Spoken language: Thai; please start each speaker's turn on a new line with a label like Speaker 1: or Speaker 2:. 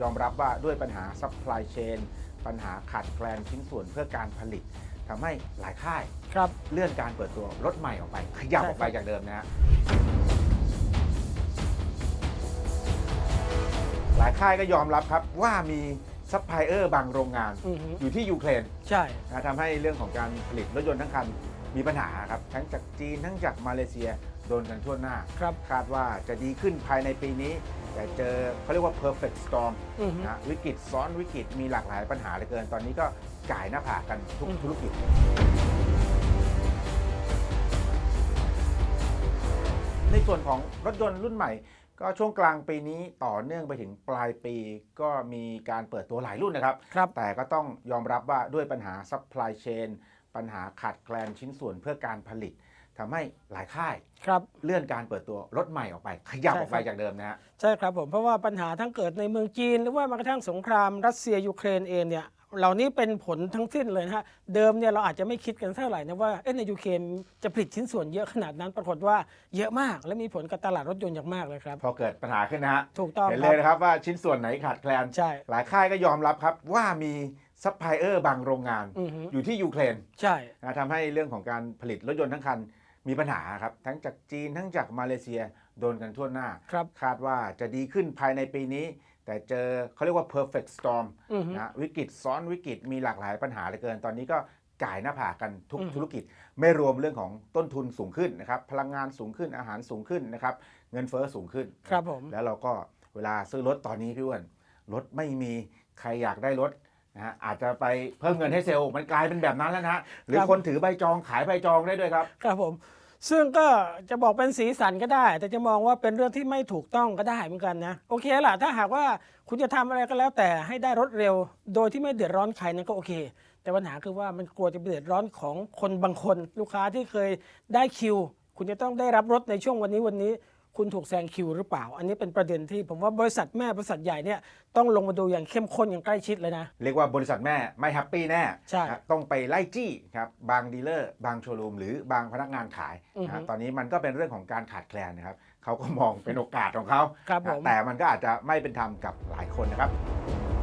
Speaker 1: ยอมรับว่าด้วยปัญหา supply chain ปัญหาขาดแคลนชิ้นส่วนเพื่อการผลิตทำให้หลายค่าย
Speaker 2: ครับ
Speaker 1: เลื่อนการเปิดตัวรถใหม่ออกไป ขยับ
Speaker 2: ใช่
Speaker 1: ออกไปจากเดิมนะฮะหลายค่ายก็ยอมรับครับว่ามีซัพพลายเออร์บางโรงงาน
Speaker 2: อือฮึ
Speaker 1: อยู่ที่ยูเครน
Speaker 2: ใช่
Speaker 1: นะทำให้เรื่องของการผลิตรถยนต์ทั้งคันมีปัญหาครับ ทั้งจากจีนทั้งจากมาเลเซีย โดนกันทั่วหน้า
Speaker 2: ครับ
Speaker 1: คาดว่าจะดีขึ้นภายในปีนี้ แต่เจอเขาเรียกว่า perfect storm
Speaker 2: อือฮึ
Speaker 1: นะวิกฤตซ้อนวิกฤตมีหลากหลายปัญหาเหลือเกิน ตอนนี้ก็จ่ายหน้าผากกันทุก
Speaker 2: อืม
Speaker 1: ธุรกิจ ในส่วนของรถยนต์รุ่นใหม่ ก็ช่วงกลางปีนี้ต่อเนื่องไปถึงปลายปี ก็มีการเปิดตัวหลายรุ่นนะครับ
Speaker 2: ครับ
Speaker 1: แต่ก็ต้องยอมรับว่าด้วยปัญหา supply chain ปัญหาขาดแคลนชิ้นส่วนเพื่อการผลิต ทำให้หลายค่าย
Speaker 2: ครับ
Speaker 1: เลื่อนการเปิดตัวรถใหม่ออกไป ขยับ
Speaker 2: ใช่
Speaker 1: ออกไป
Speaker 2: ครับ
Speaker 1: จากเดิมนะฮะ
Speaker 2: ใช่ครับผมเพราะว่าปัญหาทั้งเกิดในเมืองจีน หรือว่าแม้กระทั่งสงครามรัสเซียยูเครนเองเนี่ยเหล่านี้เป็นผลทั้งสิ้นเลยนะฮะเดิมเนี่ยเราอาจจะไม่คิดกันเท่าไหร่นะว่าเอ๊ะในยูเครนจะผลิตชิ้นส่วนเยอะขนาดนั้นปรากฏว่าเยอะมาก และมีผลกับตลาดรถยนต์อย่างมากเลยครับ
Speaker 1: พอเกิดปัญหาขึ้นนะฮะ
Speaker 2: ถูกต้อง
Speaker 1: เห็น
Speaker 2: ค
Speaker 1: เล
Speaker 2: รับ
Speaker 1: ยนะครับว่าชิ้นส่วนไหนขาดแคลน
Speaker 2: ใช่
Speaker 1: หลายค่ายก็ยอมรับครับว่ามีซัพพลายเออร์บางโรงงาน
Speaker 2: อือฮึ
Speaker 1: อยู่ที่ยูเครน
Speaker 2: ใช่
Speaker 1: นะทำให้เรื่องของการผลิตรถยนต์ทั้งคัน มีปัญหาครับ ทั้งจากจีนทั้งจากมาเลเซียโดนกันทั่วหน้า
Speaker 2: ครับ
Speaker 1: คาดว่าจะดีขึ้นภายในปีนี้ แต่เจอเขาเรียกว่า perfect storm
Speaker 2: อือฮึ
Speaker 1: นะวิกฤตซ้อนวิกฤตมีหลากหลายปัญหาเหลือเกิน ตอนนี้ก็จ่ายหน้าผากกันทุก
Speaker 2: อืม
Speaker 1: ธุรกิจ ไม่รวมเรื่องของต้นทุนสูงขึ้นนะครับพลังงานสูงขึ้นอาหารสูงขึ้นนะครับเงินเฟ้อสูงขึ้น
Speaker 2: ครับผม
Speaker 1: แล้วเราก็เวลาซื้อรถตอนนี้พี่อ้วนรถไม่มีใครอยากได้รถ นะฮะอาจจะไปเพิ่มเงินให้เซลล์มันกลายเป็นแบบนั้นแล้วนะฮะหรือ
Speaker 2: ครับ
Speaker 1: คนถือใบจองขายใบจองได้ด้วยครับ
Speaker 2: ครับผม ซึ่งก็จะบอกเป็นสีสันก็ได้ แต่จะมองว่าเป็นเรื่องที่ไม่ถูกต้องก็ได้เหมือนกันนะ โอเคล่ะถ้าหากว่าคุณจะทำอะไรก็แล้วแต่ให้ได้รถเร็ว โดยที่ไม่เดือดร้อนใครนั่นก็โอเค แต่ปัญหาคือว่ามันกลัวจะไปเดือดร้อนของคนบางคน ลูกค้าที่เคยได้คิว คุณจะต้องได้รับรถในช่วงวันนี้วันนี้ คุณถูกแซงคิวหรือเปล่า อันนี้เป็นประเด็นที่ผมว่าบริษัทแม่บริษัทใหญ่เนี่ยต้องลงมาดูอย่างเข้มข้นอย่างใกล้ชิดเลยนะ
Speaker 1: เรียกว่าบริษัทแม่ไม่แฮปปี้แน่
Speaker 2: ใช่
Speaker 1: นะต้องไปไล่จี้ครับบางดีลเลอร์ บางโชว์รูมหรือบางพนักงานขาย
Speaker 2: อือฮึ
Speaker 1: นะฮะตอนนี้มันก็เป็นเรื่องของการขาดแคลนนะครับเขาก็มองเป็นโอกาสของเขา
Speaker 2: ครับ
Speaker 1: นะ
Speaker 2: ผม
Speaker 1: แต่มันก็อาจจะไม่เป็นธรรมกับหลายคนนะครับ